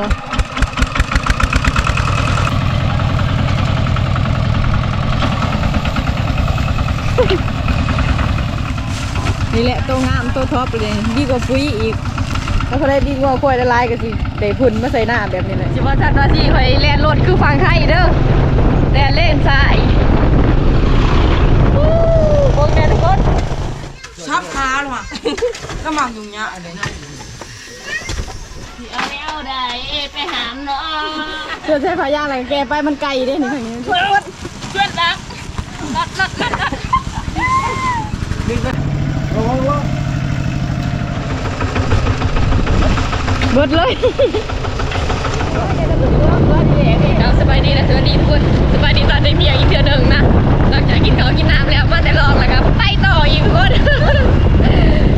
บ่นี่แหละตัวงามตัวท็อปเลยดีกว่าปุ๋ยอีกถ้าเขาได้ดีกว่าควายละลายก็สิได้พุ่นมาใส่หน้าแบบนี้เลยสิว่าทันว่าที่ข่อยแล่นรถคือฝั่งไทยเด้อแล่นเล่นซ้ายวู้โอเคทุกคนชับขาหรอวะก็มังอยู่เนี้ยอะไรนะเอาแนวใด ไปหามเนาะเสื้อใช้ขายางอะไรแกไปมันไกลเด้นี่ทางนี้ช่วยรถช่วยรักรัดรัดรัดรัดเบิดเลยเอาสบายดีนะสวัสดีทุกคนสบายดีตอนได้เมียอีกเดือนหนึ่งนะหลังจากกินข้าวกินน้ำแล้วมาแต่ลองแล้วครับไปต่ออีกทุกคน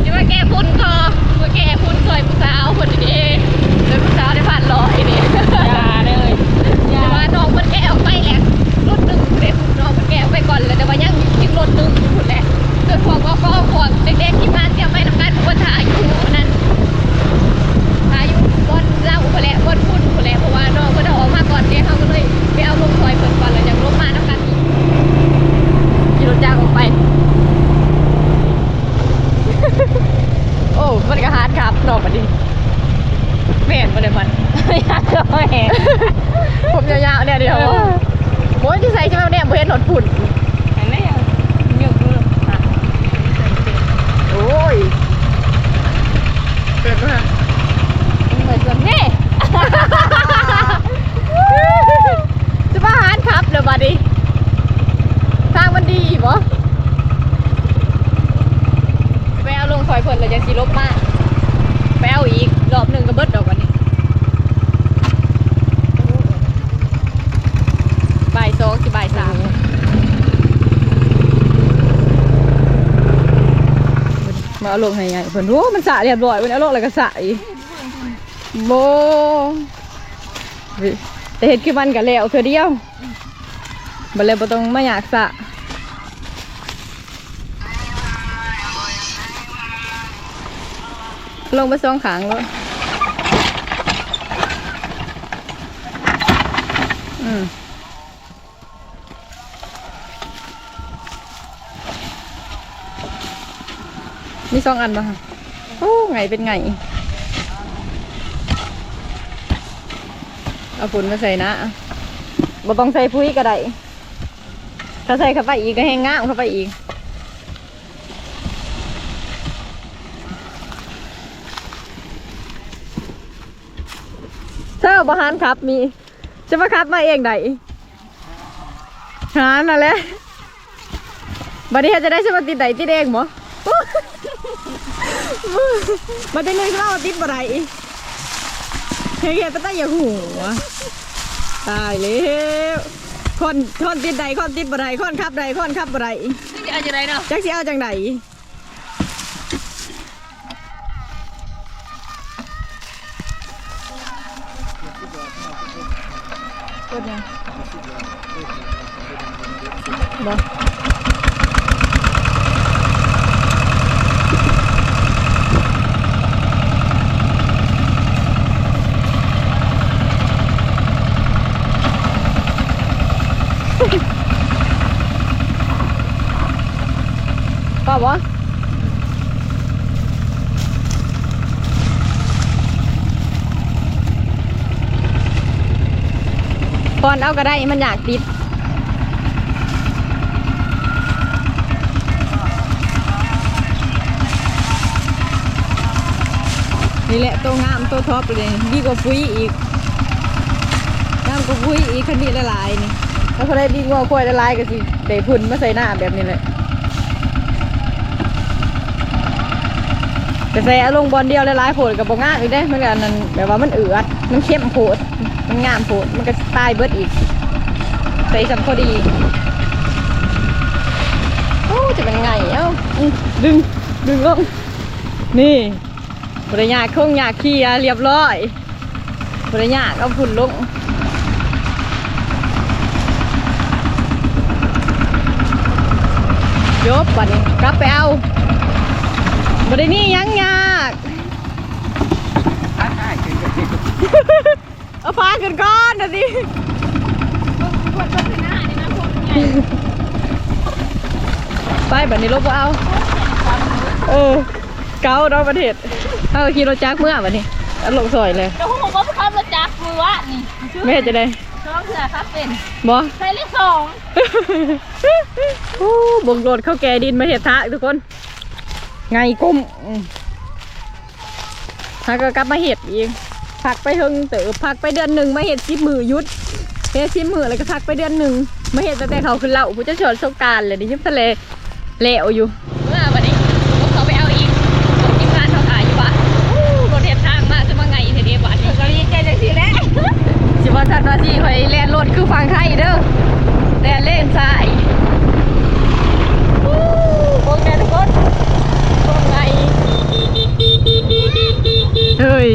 จะมาแก้พุ่นคอมาแก้พุ่นซอยผู้สาวคนนี้เลยผู้สาวได้ผ่านลอยนี่อย่าเลยอย่าว่าน้องมันแก้ออกไปแหละรถหนึ่งเด็กน้องมันแก้ออกไปก่อนเลยแต่ว่ายังอีกรถหนึ่งอยู่พุ่นแหละเกิดพวกก็ก็พวกเด็กๆที่มาเตรียมไม่ทำการควรถ่ายอยู่นั้น อายุบนเล่าไปแล้วบนพุ่นไปแล้วเพราะว่าน้องก็ได้ออกมาก่อนเดี๋ยวเขาก็เลยไปเอาลงซอยเปิดก่อนแล้วยังลงมาน้ำกันอีกขี่รถจ้างออกไป โอ้มันก็ฮาร์ดครับนอกมาดิไม่เห็นมาเลยมันอยากก็ไม่เห็นผมยาวๆเนี่ยเดียวโอ้ยที่ใส่ใช่ไหมเนี่ยเห็นหนวดฝุ่นเห็นไหมยังเยอะเลยโอ้ย เปิดมาเหมือนกันนี่จะมาหารครับเดี๋ยวบัดนี้ทางมันดีบ่ไปเอาลงซอยเพิ่นเลยยังสีลบมากไปเอาอีกรอบหนึ่งก็เบิดดอกวันนี้บ่ายสองสิบ่ายสาม มาเอาลงให้ไงเพิ่นโอ้มันสะเรียบร้อยมันเอาลงแล้วก็สะอีกโบแต่เห็ดคือมันกับแล้วเธอเดียวบันเลยบ่ต้องมาอยากสะลงไปสองขางแล้วอืม สองอันป่ะคะโอ้ไงเป็นไง เอาฝุ่นมาใส่นะบ่ต้องใส่พุ้ยก็ได้ถ้าใส่เข้าไปอีกก็แห้งง่ามเข้าไปอีกเธอบหารครับมี จะมาครับมาเองไดหารนั่นแหละบัดนี้จะได้ใช่มาติดไดติดเองหมอ มาติดหนึ่งเราติดบ่ได้เฮ้ยแต่ตั้งอย่าหัวตายแล้วคนคนติดใดคนติดบ่ได้คนขับใดคนขับบ่ได้จะเอาจะไรเนาะจักสิเอาจังใดกดยังบ่ป้าบ่ ก่อนเอาก็ได้มันอยากติดนี่แหละตัวงามตัวท็อปเลยดีกว่าปุ๋ยอีกงามกว่าปุ๋ยอีกคันนี้ละลายนี่ถ้าเขาได้ดีกว่าควายละลายก็สิได้พุ่นมาใส่หน้าแบบนี้เลยแต่ใส่อาลงบอลเดียวละลายโผล่กับบงามอีกได้เหมือนกันนั่นแบบว่ามันเอือดมันเข้มโผดมันงามโผดมันก็ ตายเบิดอีกใส่สัมพอดีโอ้จะเป็นไงเอ้าดึงดึงลงนี่บริยากคงอยากขี่อะเรียบร้อยบริยากเอาฝุ่นลงยบบันี้กลับไปเอาบรินี่ยังยาก ใช่ขึ้นก้อนนะสิควรจะเป็นหน้านี่นะพวกใหญ่ไปแบบนี้ลบบ่เอา เออ เกาดอกประเทศเอาขี่รถจักรเมื่อวันนี้เอาลงซอยเลยเดี๋ยวผมก็ขับรถจักรมือวะนี่ไม่เห็นจะได้ช่องเสือครับเป็นบ่ใส่เลขสองโอ้บงโดดเข้าแกดินมาเห็ดทะทุกคน ไงกุ้มอืมถ้าก็กลับมาเห็ดอีก พักไปเฮิงเต๋อพักไปเดือนหนึ่งมาเห็ดชิบมือยุดเห็ดชิบมือแล้วก็พักไปเดือนหนึ่งมาเห็ดตั้งแต่เขาขึ้นเหล่าผู้เจะชดสงการเลยดิยิบทะเลเละอยู่ เมื่อวันนี้ผมเขาไปเอาอีกผมกินงานเขาถ่ายอยู่วะรถเทียบทางมาจะมาไงเทเดียบวันนี้ก็ดีใจจังสิแหละ สิว่าจัดว่าสิคอยแล่นรถคือฟังไทยเด้อแต่เล่นซ้าย โอเคทุกคนตรงไง เฮ้ย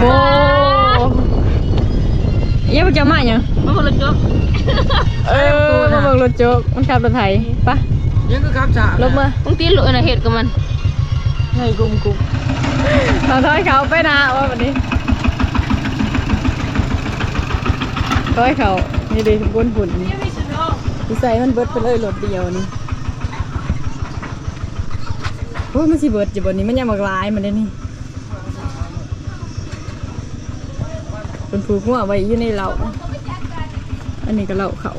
โบเยังจะมาอย่าง มาคนละจบ เออมาเบิ่ง รถโจ๊กมันขับรถไถปะยังก็ครับจ้าลบมามึงตีหลุดนะเหตุกับมันไงกุมกุมตอนท้อยเขาไปนะว่าวันนี้ท้อยเขานี่ดีบนฝุ่นนี่ดีไซน์มันเบิดไปเลยรถเดียวนี่โอ้ยมันสิเบิดอยู่บนนี้มันยังมากลายมันได้นี่เป็นผูกหัวไว้อยู่ในเหล่าอันนี้ก็เหล่าเขา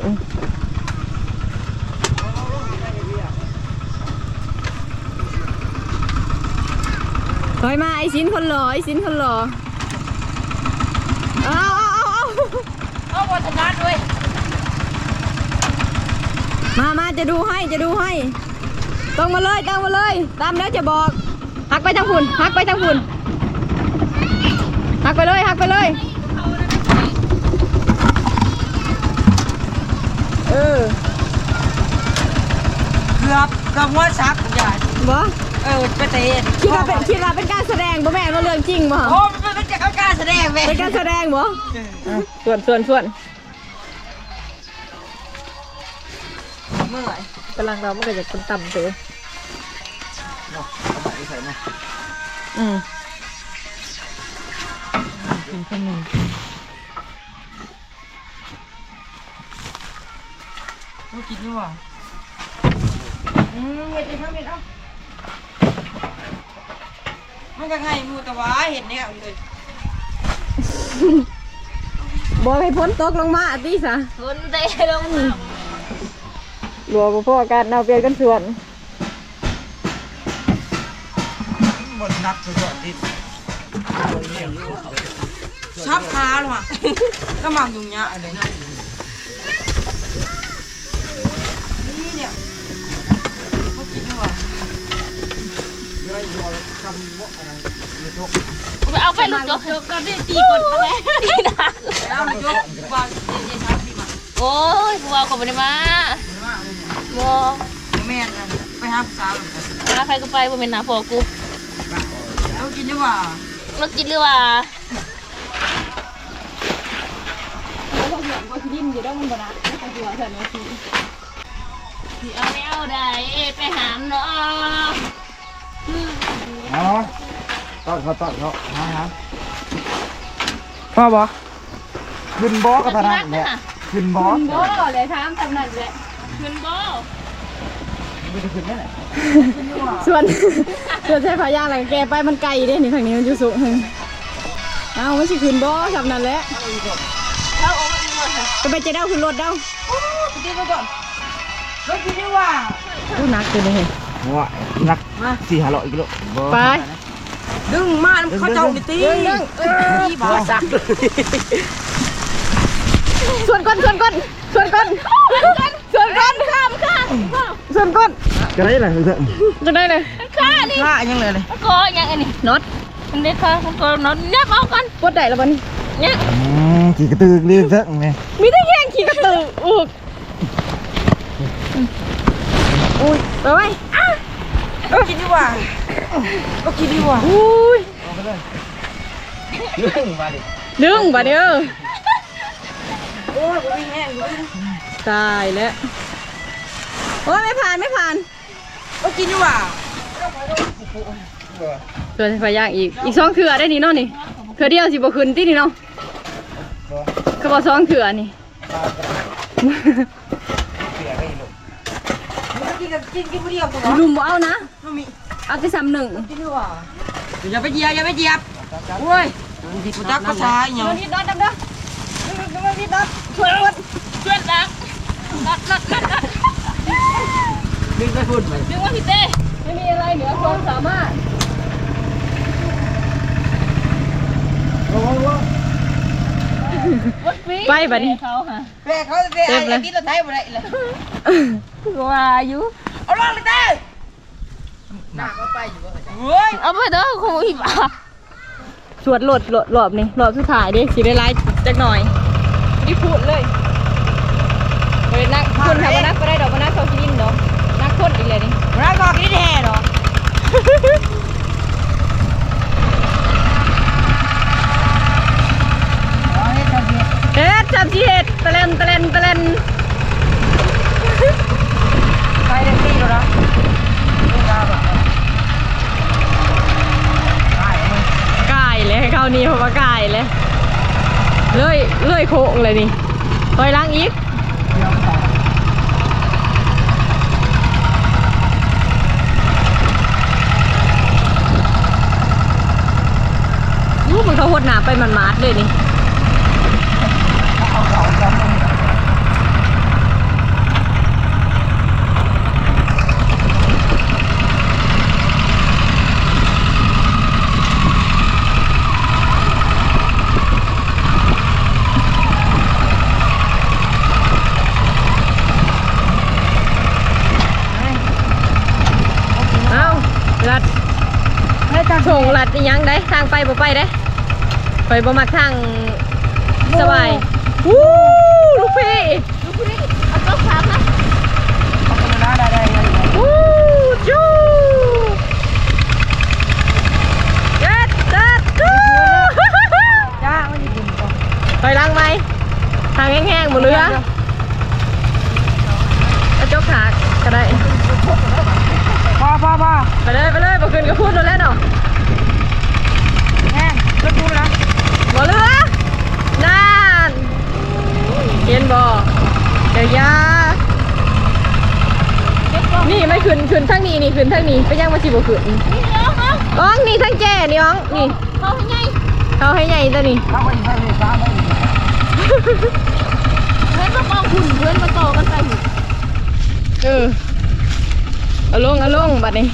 ถอยมาไอ้สินคนหล่อไอ้สินคนหล่อเอาเอาเอาเอาเอาบอลนัดด้วยมามาจะดูให้จะดูให้ตรงมาเลยตรงมาเลย ตามแล้วจะบอกหักไปทางหุ่นหักไปทางหุ่นหักไปเลยหักไปเลย เออเกือบเกือบหัวซักใหญ่บอ เออไปเตะคิดว่าเป็นคิดว่าเป็นการแสดงบ่แม่นว่าเรื่องจริงบ่โอ้มันเป็นจะกล้าแสดงเว้ยเป็นการแสดงบ่ส่วนส่วนส่วนเมื่อยกำลังเราไม่เกิดจากคนต่ำเถอะอืมกินขนมกูกินดีกว่าอืมเห็ดดิครับเห็ดเอ้า มันจะไงมูตะวาเห็ดเนี่ยเลยบอกให้พ้นตกลงมาอะตีสะคนเตะลงหลวงพ่อการเอาเปลี่ยนกันส่วนบนนักสุดยอดดิชับขาหรอก็มังอยู่เนี้ยอะไรนะนี่ เอาไปลูกจกก็ได้ตีกดมาแล้วตีนะแล้วมันยกวางเย็นๆชับดีมาโอ้ยกูเอาเขาไปได้มาโมแม่นไปหาสาวถ้าใครก็ไปบ่เป็นหนาพ่อกูแล้วกินดีกว่าเรากินหรือว่าก็ดิ้นอยู่ด้านบนนะไม่ต้องกลัวเถอะนะพี่สิเอาแนวใดไปหามเนาะ เอาต้อนเขาต้อนเขาฮะฮะพ่อบอกขึ้นบอกกับพนันเนี่ยขึ้นบอกโอ้เลยถามตำหนักเลยขึ้นบ่ไม่ได้ขึ้นแน่ไหนส่วนส่วนใช้พายางอะไรแกไปมันไกลเด้นี่ทางนี้มันอยู่สูงเอาไม่ใช่ขึ้นบ่สำนั่นแหละเขาเอาไปหมดค่ะจะไปเจะเด้าขึ้นรถเด้ากินไปก่อนแล้วกินดีกว่าดูนักเลยนี่เห็น หัวนักสี่ห้าร้อยกิโลไปดึงมาเขาเจ้าไปตีเรื่องเรื่องตีบ้าสักส่วนก้นส่วนก้นส่วนก้นส่วนก้นข้ามข้ามส่วนก้นจะได้อะไรเถอะจะได้เลยข้านี่ฆ่ายังเลยเลยก็ยังอันนี้น็อตมันได้ค่ะมันก็นอนเนี่ยเอากันปวดได้แล้วบัดนเนี่ยขี่กระตือรือเถอะไงมีแต่แย่งขี่กระตืออุกอุ้ยไปไว้ ก็กินดีกว่าก็กินดีกว่าอุ้ยเรื่องมาดิดึงบัดเด้อโอ้ยกูวิ่งแห้งอยู่ตายแล้วโอ้ยไม่ผ่านไม่ผ่านก็กินดีกว่าเกิดไฟย่างอีกอีกสองเถื่อได้นี่เนาะนี่เถื่อเดียวสิบ่ขึ้นตินี่เนาะก็บอกสองเถื่อนี่เสียไปลูก กินกับกินกินผู้เดียวตัวลุมบ่เอานะมันมีเอาที่ซ้ำหนึ่งกินดีกว่าอย่าไปเหยียบอย่าไปเหยียบโอ้ยกูจักภาษาอีหยังมันพี่ดอดดำเด้อมันพี่ดอดช่วยรถช่วยดักดัดดัดดัดดัดดึงไปพุ่นไปดึงว่าพี่เต้ไม่มีอะไรเหนือความสามารถโอ้โหวัดฟรีไปบัดนี้เขาค่ะแม่เขาเตะไอ้ที่เราไทยบ่ได้เลยว่าอยู่ เอาลงเลยเต้หน้าก็ไปอยู่บ่เฮ้ยเอาไปเด้อคงอีบ้าสวดโหลดโหลดรอบนี่รอบสุดท้ายเดิสิได้ไลฟ์จักหน่อยนี่พูดเลยเฮ้ยนักคุณทำมานักก็ได้ดอกมานักเขาคิดดอกนักคนอีกเลยนี่ ร้านบอกนี่แท้เหรอ เฮ็ดจำชีเฮ็ดตะเลนตะเลนตะเลน ไปแท็กซี่แล้วนะลูกดาวแบบไปมึง กายเลยให้เข้านี้เพราะว่ากายเลยเลยเลยโค้งเลยนี่ถอยหล้างอีก เดี๋ยวต่อ รู้มัน เขาหดหนาไปมันมาดเลยนี่เอาเสาจำตรงนี้เอ้าลัดชงลัดอีหยังได้ทางไปบ่ไปได้ ไปบ่มักทางสบายวู้ลูกพี่ลูกพี่เอาต้องสามนะขอบคุณนะได้ได้ได้วู้จูเจ็ดเจ็ดจูจ้าไม่ได้กินก่อนถอยหลังไหมทางแห้งๆหมดเรือกระจกขากก็ได้พอพอพอไปเลยไปเลยบอกขึ้นก็พูดโดนแล้วเนาะแห้งรถกูนะ บ่เรือนั่นเห็นบ่เดี๋ยวยานี่ไม่ขึ้นขึ้นทั้งนี้นี่ขึ้นทั้งนี้ไปยังมาสิบ่ขึ้นนี่เดี๋ยวเขาอ๋องนี่ทั้งแก่นี่อ๋องนี่เขาให้ไงเขาให้ใหญ่ตัวนี้ถ้าไปใช้เวลาไม่ดีเพื่อนมากองหุ่นเพื่อนมาต่อกันไปหุ่นเออเอาลงเอาลงบัดนี้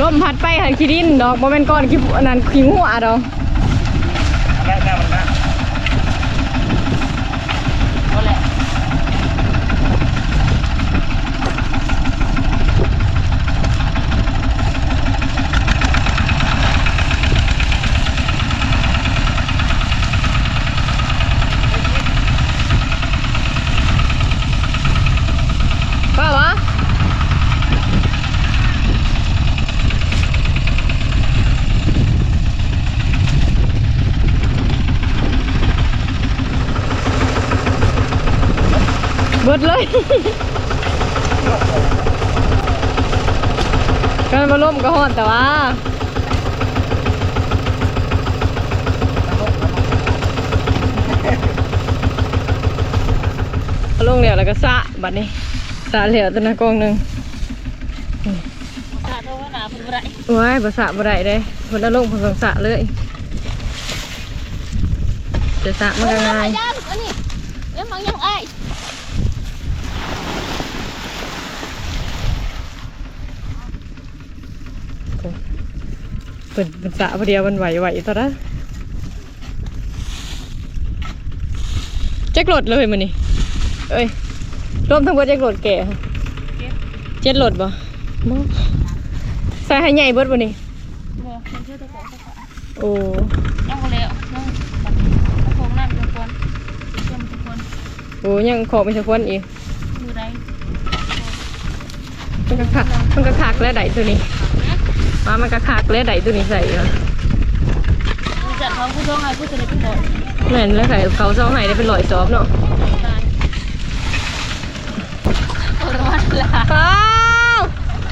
ลมพัดไปหันขี้ดินดอกบ่แม่นก้อนขี้อันนั้นขี้หัวดอก ได้ได้มันนะ เอาแหละ ป้าวะ เบิดเลย กันมาล่มก็ฮอนแต่ว่าลงเหลวแล้วก็สะบัดนี้สะเหลวตัวนะกองหนึ่งตาโตว่าหนาเป็นไรว้ายภาษาบ่ได้เด้คนเอาลงเพิ่นก็สะเลยจะสะมันก็ง่าย ย่างอันนี้แล้วมังยังไอ เปิดเป็นสะพอเดียวมันไหวไหวตอนนั้นแจ็คโหลดเลยมันนี่เอ้ยรวมทั้งหมดแจ็คโหลดแก่ค่ะเจ็ดโหลดบ่บ่ใส่ให้ใหญ่เบิดบ่นี่โมมันชื่อตะโกนโอ้ยังมาแล้วยังตะโกนนั่นตะโกนเชื่อมตะโกนโหยังขอไปสักคนอีกอยู่ไรมันก็คักมันก็คักแล้วไดตัวนี้ ว่ามันก็คากเละไดตัวนี้ใส่เอะจัดเขาผู้ช่องไงผู้ชนะเป็นหมอเหมืนแล้วใส่เขาช่องไห้ได้เป็นลอยซอฟเนาะวัดละอ้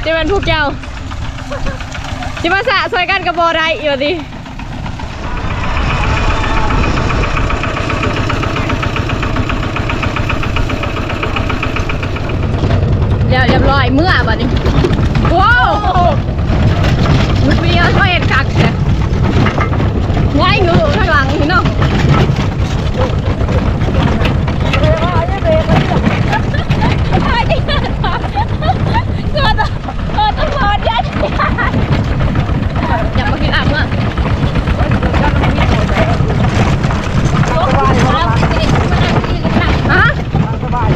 จะเป็นพวกเจ้าจะมาสะซอยกันกับโบได้อยู่ดิเรียบร้อยเมื่อบัดนี้ว้าว มันมีอะไรเห็นคักแท้ง่ายงูข้างหลังพี่น้องอย่ามากินอ่ำอะฮะ สบาย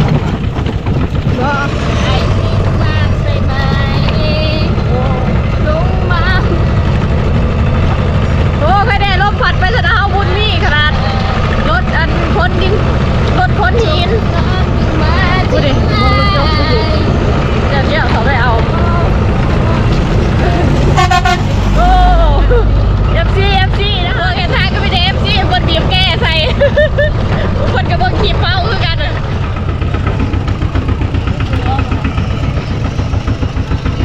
โอ้ใครได้ลมพัดไปสนามบุญมีขนาดรถอันคนดินรถคนหินดูดิมองรถยกดูดิเดี๋ยวเดี๋ยวเขาไปเอาโอ้เอฟซีเอฟซีนะคะแค่ทางก็ไม่ได้เอฟซีคนบีบแก้ใส่ คนกระเบื้องขีบเมาคือกันอะ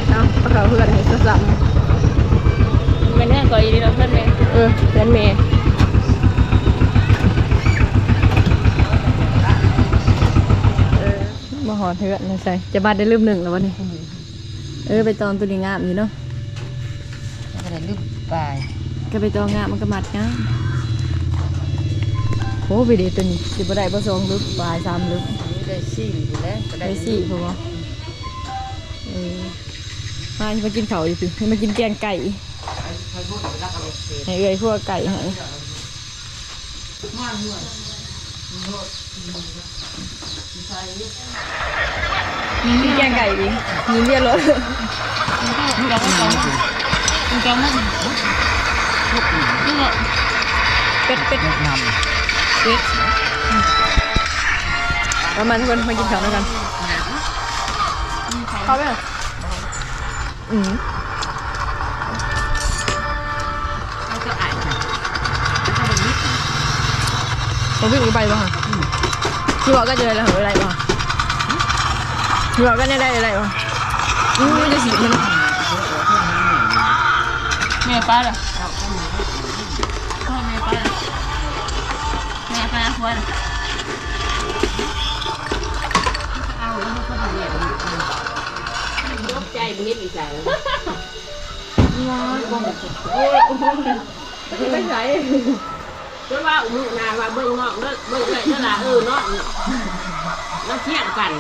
เอาเอาเขาเพื่อนให้ซ้ำ มันแน่กว่าอีนี่เนาะเพื่อนแม่ เออเพื่อนเมย์มาหอดเถื่อ นนะใส่จะบัดได้ลืมหนึ่งแล้ววันนี้ เออไปตอนตัวนี้งามอยู่เนาะกระลึกไปก็ไปตองงามมันก็มัดงามโอ้ไปดีตัวนี้สิบ่ได้บ่สองลึกปลายสามลึกนี่ได้สี่อยู่แล้วก็ได้สี่พอบ่เออมาสิมากินข้าวอยู่สิให้มากินแกงไก่ให้เอ้ยพวกไก่ให้ กินแกงไก่ดิมีเรียรถมันก็มันนี่แหละเป็ดเป็ดนเป็ดประมาณทุกคนมากินข้าวด้วยกันเข้าไปเหรออืมแล้วก็อ่านผมวิ่งไปบ้างคือบอกก็จะ อะไรเหรออะไรบ้างคือบอกก็ได้อะไรบ้างอืมจะสีมันแม่ป้าล่ะพ่อแม่ป้าล่ะแม่ป้าควรใจมันนิดอีกใจไม่ใช่ เพราะว่าอุ้งนาว่าเบิ่งนอกเนาะเบิ่งเลยนั่นล่ะเออเนาะแล้วเที่ยงกัน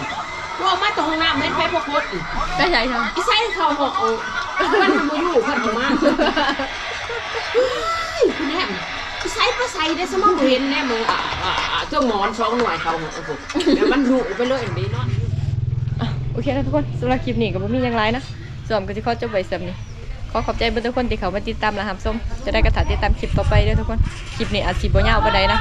พวกมาตรงน้ำเม็ดไฟพวกคดอีกไม่ใช่ใช่อีใส่เขาหกเอามันทำมาอยู่คนประมาณคุณแม่อีใส่ไปใส่ได้สมองเห็นแน่มืออะอะอะเจ้าหมอนสองหน่วยเขาหกโอ้โหแล้วมันดุไปเลยอันนี้เนาะโอเคนะทุกคนสำหรับคลิปนี้ก็บ่มีอย่างไรนะส่วนก็จะขอจบไว้สำนี้ ขอขอบใจเพื่อนทุกคนที่เขามาติดตามและรับชมจะได้กระถาติดตามคลิปต่อไปด้วยทุกคน คลิปนี้อาจสิบ่ยาวปานใดนะ